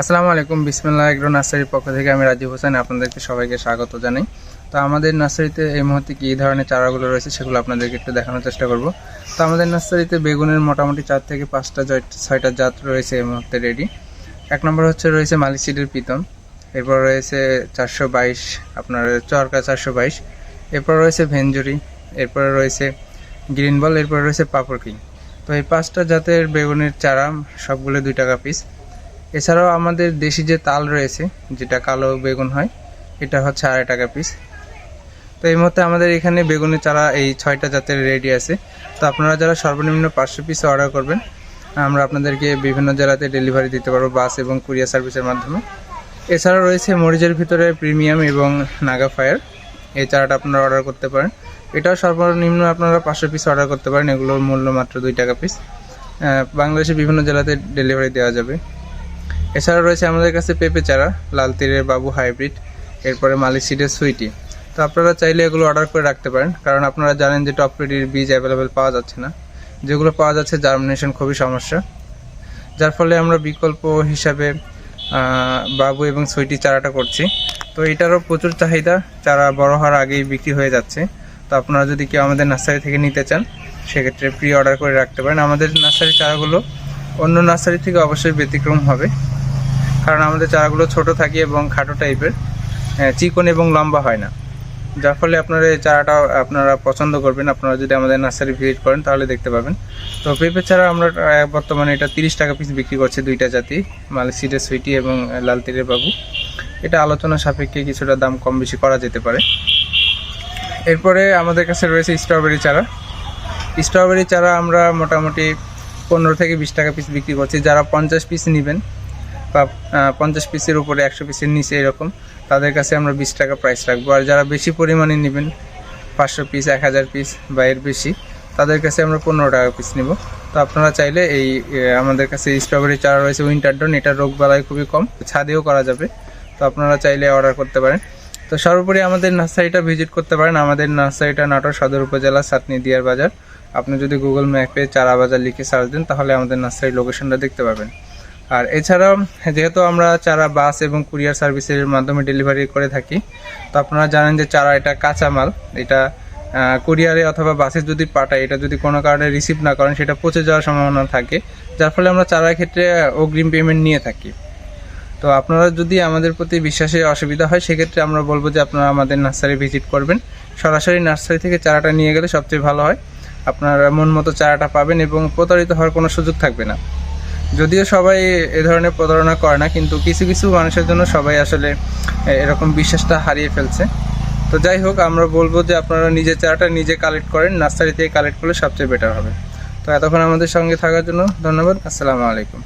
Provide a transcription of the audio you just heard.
আসসালামু আলাইকুম, বিসমিল্লাহ এগ্রো নার্সারির পক্ষ থেকে আমি রাজীব হোসেন, আপনাদেরকে সবাইকে স্বাগত জানাই। তো আমাদের নার্সারিতে এই মুহূর্তে কী ধরনের চারাগুলো রয়েছে সেগুলো আপনাদেরকে একটু দেখানোর চেষ্টা করব। তো আমাদের নার্সারিতে বেগুনের মোটামুটি চার থেকে পাঁচটা ছয়টা জাত রয়েছে এই মুহূর্তে রেডি এক নম্বর হচ্ছে রয়েছে মালিক সিডের পিতম, এরপর রয়েছে চারশো বাইশ, আপনার চরকা চারশো বাইশ, এরপর রয়েছে ভেঞ্জুরি, এরপর রয়েছে গ্রিন বল, এরপর রয়েছে পাপড় কিং। তো এই পাঁচটা জাতের বেগুনের চারা সবগুলো দুই টাকা পিস এছাড়াও আমাদের দেশি যে তাল রয়েছে, যেটা কালো বেগুন হয়, এটা হচ্ছে আড়াই টাকা পিস তো এই মুহূর্তে আমাদের এখানে বেগুনের চারা এই ছয়টা জাতের রেডি আছে। তো আপনারা যারা সর্বনিম্ন পাঁচশো পিস অর্ডার করবেন, আমরা আপনাদেরকে বিভিন্ন জেলাতে ডেলিভারি দিতে পারব বাস এবং কুরিয়ার সার্ভিসের মাধ্যমে। এছাড়াও রয়েছে মরিচের ভিতরে প্রিমিয়াম এবং নাগা ফায়ার এই চারাটা আপনারা অর্ডার করতে পারেন। এটাও সর্বনিম্ন আপনারা পাঁচশো পিস অর্ডার করতে পারেন। এগুলোর মূল্য মাত্র দুই টাকা পিস বাংলাদেশের বিভিন্ন জেলাতে ডেলিভারি দেওয়া যাবে। এছাড়া রয়েছে আমাদের কাছে পেঁপে চারা, লাল তীরের বাবু হাইব্রিড, এরপরে মালিক সিডের সুইটি। তো আপনারা চাইলে এগুলো অর্ডার করে রাখতে পারেন, কারণ আপনারা জানেন যে টপ পেডির বীজ অ্যাভেলেবেল পাওয়া যাচ্ছে না। যেগুলো পাওয়া যাচ্ছে জার্মিনেশন খুবই সমস্যা। যার ফলে আমরা বিকল্প হিসাবে বাবু এবং সুইটি চারাটা করছি। তো এটারও প্রচুর চাহিদা, চারা বড় হওয়ার আগেই বিক্রি হয়ে যাচ্ছে। তো আপনারা যদি কেউ আমাদের নার্সারি থেকে নিতে চান, সেক্ষেত্রে প্রি অর্ডার করে রাখতে পারেন। আমাদের নার্সারি চারাগুলো অন্য নার্সারি থেকে অবশ্যই ব্যতিক্রম হবে। কারণ আমাদের চারাগুলো ছোট থাকে এবং খাটো টাইপের চিকন এবং লম্বা হয় না। যার ফলে আপনারা এই চারাটা আপনারা পছন্দ করবেন। আপনারা যদি আমাদের নার্সারি ভিজিট করেন তাহলে দেখতে পাবেন। তো পেঁপে চারা আমরা বর্তমানে এটা তিরিশ টাকা পিস বিক্রি করছি দুইটা জাতি মালসিডের সুইটি এবং লাল তীরের বাবু। এটা আলোচনা সাপেক্ষে কিছুটা দাম কম বেশি করা যেতে পারে। এরপরে আমাদের কাছে রয়েছে স্ট্রবেরি চারা। স্ট্রবেরি চারা আমরা মোটামুটি পনেরো থেকে বিশ টাকা পিস বিক্রি করছি। যারা পঞ্চাশ পিস নেবেন বা পঞ্চাশ পিসের উপরে একশো পিসের নিচে এরকম, তাদের কাছে আমরা বিশ টাকা প্রাইস রাখব। আর যারা বেশি পরিমাণে নেবেন, পাঁচশো পিস, এক হাজার পিস বা এর বেশি, তাদের কাছে আমরা পনেরো টাকা পিস নিব। তো আপনারা চাইলে এই আমাদের কাছে স্ট্রবেরি চারা রয়েছে উইন্টার ডন এটা রোগ বালাই খুবই কম, ছাদেও করা যাবে। তো আপনারা চাইলে অর্ডার করতে পারেন। তো সর্বোপরি আমাদের নার্সারিটা ভিজিট করতে পারেন। আমাদের নার্সারিটা নাটোর সদর উপজেলা সাতনি দিয়ার বাজার। আপনি যদি গুগল ম্যাপে চারা বাজার লিখে সার্চ দেন, তাহলে আমাদের নার্সারি লোকেশনটা দেখতে পাবেন। আর এছাড়াও, যেহেতু আমরা চারা বাস এবং কুরিয়ার সার্ভিসের মাধ্যমে ডেলিভারি করে থাকি, তো আপনারা জানেন যে চারা এটা কাঁচা মাল। এটা কুরিয়ারে অথবা বাসে যদি পাঠায়, এটা যদি কোনো কারণে রিসিভ না করেন, সেটা পচে যাওয়ার সম্ভাবনা থাকে। যার ফলে আমরা চারার ক্ষেত্রে অগ্রিম পেমেন্ট নিয়ে থাকি। তো আপনারা যদি আমাদের প্রতি বিশ্বাসে অসুবিধা হয়, সেক্ষেত্রে আমরা বলব যে আপনারা আমাদের নার্সারি ভিজিট করবেন। সরাসরি নার্সারি থেকে চারাটা নিয়ে গেলে সবচেয়ে ভালো হয়। আপনারা মন মতো চারাটা পাবেন এবং প্রতারিত হওয়ার কোনো সুযোগ থাকবে না। যদিও সবাই এ ধরনের প্রতারণা করে না, কিন্তু কিছু কিছু মানুষের জন্য সবাই আসলে এরকম বিশ্বাসটা হারিয়ে ফেলছে। তো যাই হোক, আমরা বলব যে আপনারা নিজে চারাটা নিজে কালেক্ট করেন নার্সারি থেকে কালেক্ট করলে সবচেয়ে বেটার হবে। তো এতক্ষণ আমাদের সঙ্গে থাকার জন্য ধন্যবাদ, আসসালামু আলাইকুম।